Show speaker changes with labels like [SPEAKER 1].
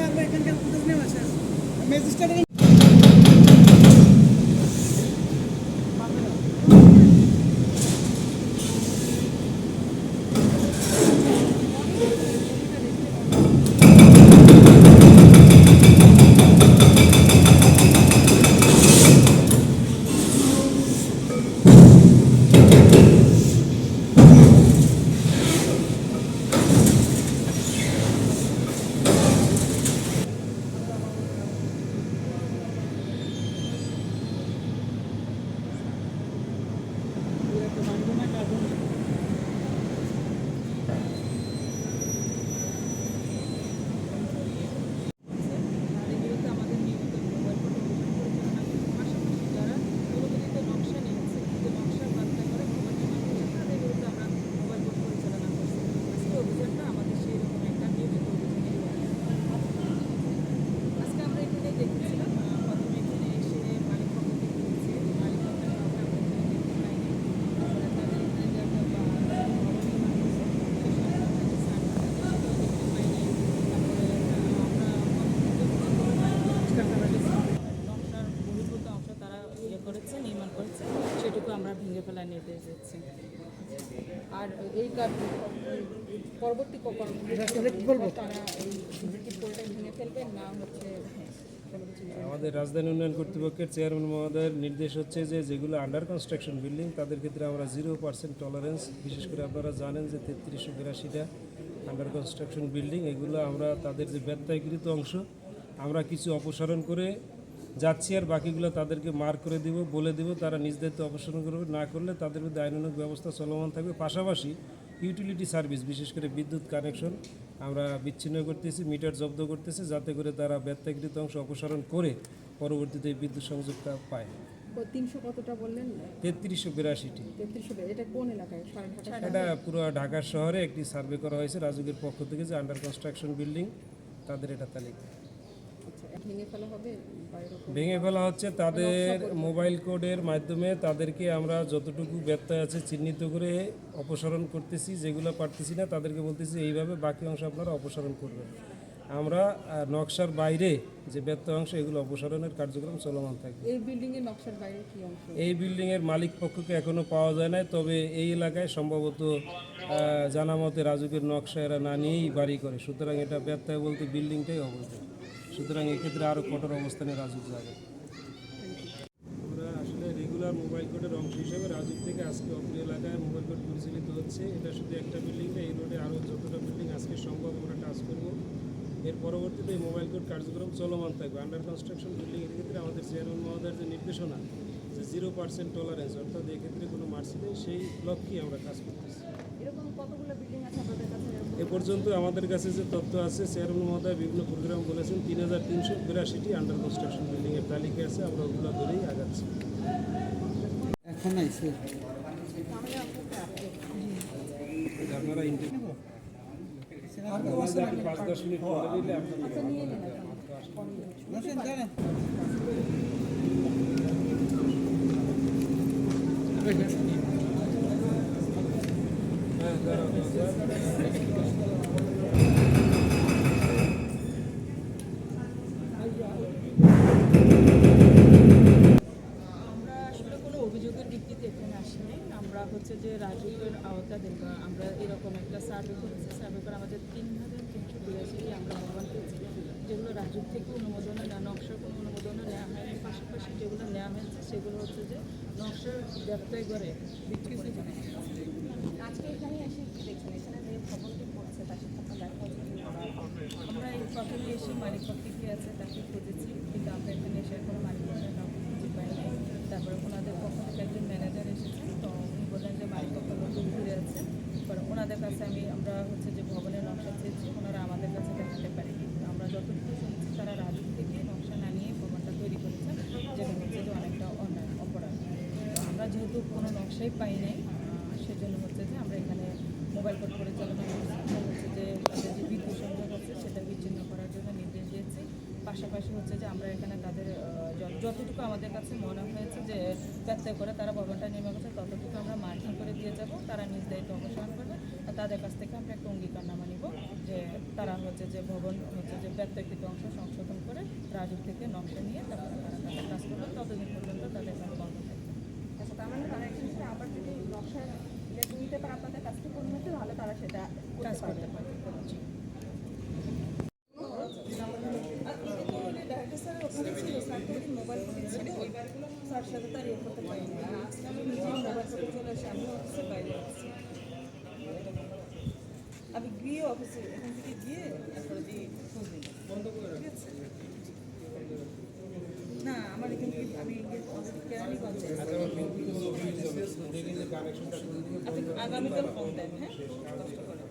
[SPEAKER 1] আমরা এখানকার প্রদেশ নেওয়া ম্যাজিস্ট্রেট ভেঙে ফেলার নির্দেশ দিচ্ছি আর এই কাজ পরবর্তী তারা এই পোলটাই ভেঙে ফেলবেন না হচ্ছে
[SPEAKER 2] আমাদের রাজধানী উন্নয়ন কর্তৃপক্ষের চেয়ারম্যান মহোদয়ের নির্দেশ হচ্ছে যে যেগুলো আন্ডার কনস্ট্রাকশন বিল্ডিং তাদের ক্ষেত্রে আমরা জিরো পার্সেন্ট টলারেন্স বিশেষ করে আপনারা জানেন যে তেত্রিশশো বিরাশিটা আন্ডার কনস্ট্রাকশন বিল্ডিং এগুলো আমরা তাদের যে ব্যত্যয়কৃত অংশ আমরা কিছু অপসারণ করে যাচ্ছি আর বাকিগুলো তাদেরকে মার করে দিব বলে দিব তারা নিজ দায়িত্ব অপসারণ করবে না করলে তাদের বিরুদ্ধে আইনানুগ ব্যবস্থা চলমান থাকবে। পাশাপাশি ইউটিলিটি সার্ভিস বিশেষ করে বিদ্যুৎ কানেকশন আমরা বিচ্ছিন্ন করতেছি মিটার জব্দ করতেছি যাতে করে তারা ব্যত্যয়কৃত অংশ অপসারণ করে পরবর্তীতে এই বিদ্যুৎ সংযোগটা পায়।
[SPEAKER 1] তিনশো কতটা বললেন?
[SPEAKER 2] তেত্রিশশো বিরাশিটি।
[SPEAKER 1] এটা কোন এলাকায়? ঢাকা
[SPEAKER 2] এটা পুরো ঢাকা শহরে একটি সার্ভে করা হয়েছে রাজুকের পক্ষ থেকে যে আন্ডার কনস্ট্রাকশন বিল্ডিং তাদের এটা তালিকা।
[SPEAKER 1] ভেঙে ফেলা এরকম
[SPEAKER 2] ভেঙে ফেলা হচ্ছে তাদের মোবাইল কোডের মাধ্যমে তাদেরকে আমরা যতটুকু ব্যত্যয় আছে চিহ্নিত করে অপসারণ করতেছি যেগুলো পারতেছি না তাদেরকে বলতেছি এইভাবে বাকি অংশ আপনারা অপসারণ করবেন। আমরা নকশার বাইরে যে ব্যত্যয় অংশ এগুলো অপসারণের কার্যক্রম চলমান থাকবে।
[SPEAKER 1] এই বিল্ডিং এর নকশার বাইরে কি অংশ?
[SPEAKER 2] এই বিল্ডিংয়ের মালিক পক্ষকে এখনও পাওয়া যায় নাই তবে এই এলাকায় সম্ভবত আহ, জানা মতে রাজুকের নকশা এরা না নিয়েই বাড়ি করে। সুতরাং এটা ব্যত্যয় বলতে বিল্ডিংটাই অবৈধ। সুতরাং এক্ষেত্রে আরও কঠোর অবস্থানে রাজুক যাবে। আমরা আসলে রেগুলার মোবাইল কোডের অংশ হিসেবে রাজুক থেকে আজকে অত্র এলাকায় মোবাইল কোড পরিচালিত হচ্ছে। এটা শুধু একটা বিল্ডিং না এই রোডে আরও যতটা বিল্ডিং আজকে সম্ভব আমরা টাচ করব। এর পরবর্তীতে এই মোবাইল কোড কার্যক্রম চলমান থাকবে। আন্ডার কনস্ট্রাকশন বিল্ডিং এর ক্ষেত্রে আমাদের চেয়ারম্যান মহোদয়ের যে নির্দেশনা যে জিরো পার্সেন্ট টলারেন্স অর্থাৎ এক্ষেত্রে কোনো মার্সি নেই সেই লক্ষ্যেই আমরা কাজ করতেছি।
[SPEAKER 1] এরকম কতগুলো বিল্ডিং আছে আপনাদের কাছে
[SPEAKER 2] এ পর্যন্ত আমাদের কাছে যে তথ্য আছে চেয়ারম্যান মহোদয় বিভিন্ন প্রোগ্রাম বলেছেন তিন হাজার তিনশো বিরাশিটি আন্ডার কনস্ট্রাকশন বিল্ডিংয়ের তালিকা আছে আমরা ওগুলো ধরেই আগাচ্ছি।
[SPEAKER 3] এখন
[SPEAKER 2] আপনারা পাঁচ দশ মিনিট পরে দিলে আপনারা
[SPEAKER 3] বসেন জানেন
[SPEAKER 2] হ্যাঁ দাঁড়াও, দাঁড়াও।
[SPEAKER 1] আমরা আসলে কোনো অভিযোগের ভিত্তিতে এখানে আসিনি আমরা হচ্ছে যে রাজুকের আওতাধীন আমরা এরকম একটা সার্ভে করেছি। সার্ভে করে আমাদের তিন হাজার তিনশো আমরা যেগুলো রাজুক থেকে অনুমোদন না নকশার কোনো অনুমোদন নেওয়া হয়নি। পাশাপাশি যেগুলো নেওয়া হয়েছে, সেগুলো হচ্ছে যে ব্যবসায় করে বিক্রি করে
[SPEAKER 4] আজকে এখানে এসে দেখছেন? এখানে যে ভবনটি পড়ছে, তার সাথে
[SPEAKER 1] আমরা এই প্রথমে এসে মালিক পক্ষে কি আছে, তাকে খুঁজেছি। কিন্তু আমরা এখানে এসে কোনো মালিক পক্ষের কাউকে খুঁজে পাই নাই তারপরে ওনাদের পক্ষ থেকে একজন ম্যানেজার এসেছেন তো উনি বললেন যে মালিক পক্ষ লোক ঘুরে আছে পরে ওনাদের কাছে আমি আমরা হচ্ছে যে ভবনের নকশা চেয়েছি ওনারা আমাদের কাছে দেখাতে পারে আমরা যতটুকু শুনছি তারা রাজুক থেকে নকশা না নিয়ে ভবনটা তৈরি করেছে যেটা হচ্ছে যে অনেকটা অন্যায় অপরাধ তো যেহেতু কোনো নকশাই পাই নাই। সেজন্য হচ্ছে যে আমরা এখানে মোবাইল কোড পরিচালনা করছি। হচ্ছে যে তাদের যে বিদ্যুৎ সংযোগ আছে, সেটা বিচ্ছিন্ন করার জন্য নির্দেশ দিয়েছি। পাশাপাশি হচ্ছে যে আমরা এখানে তাদের যতটুকু আমাদের কাছে মনে হয়েছে যে ব্যত্যয় করে তারা ভবনটা নেমে গেছে ততটুকু আমরা মার্কিং করে দিয়ে যাব। তারা নিজ দায়িত্ব অবসান করবে। আর তাদের কাছ থেকে আমরা একটা অঙ্গীকারনামা নিব যে তারা হচ্ছে যে ভবন হচ্ছে যে ব্যত্যয়কৃত অংশ সংশোধন করে রাজুর থেকে নকশা নিয়ে তারপরে তারা তাদের কাজ করবে ততদিন পর্যন্ত তাদের কাজ বন্ধ থাকবে
[SPEAKER 4] আচ্ছা তার মানে তারা এখানে এসে আবার যদি নকশা নিতে পারে আপনাদের কাছ থেকে অনুমতি তাহলে তারা সেটা
[SPEAKER 1] কাজ
[SPEAKER 4] করতে
[SPEAKER 1] করতে
[SPEAKER 4] পারবে
[SPEAKER 1] পারবে জি ডাক্তার স্যার ওখানে ছিল স্যার তো মোবাইল ফোন ছিল স্যার সাথে তার ইয়ে করতে পারিনি আর আজকে আমি নিজে মোবাইল ফোনে চলে আসি আমি অফিসে বাইরে আছি। আমি গিয়ে অফিসে এখান থেকে গিয়ে তারপরে দিয়ে খোঁজ নিই ঠিক আছে? না, আমার এখান আমি কেরানীগঞ্জে। আপনি আগামীকাল ফোন হ্যাঁ? করে।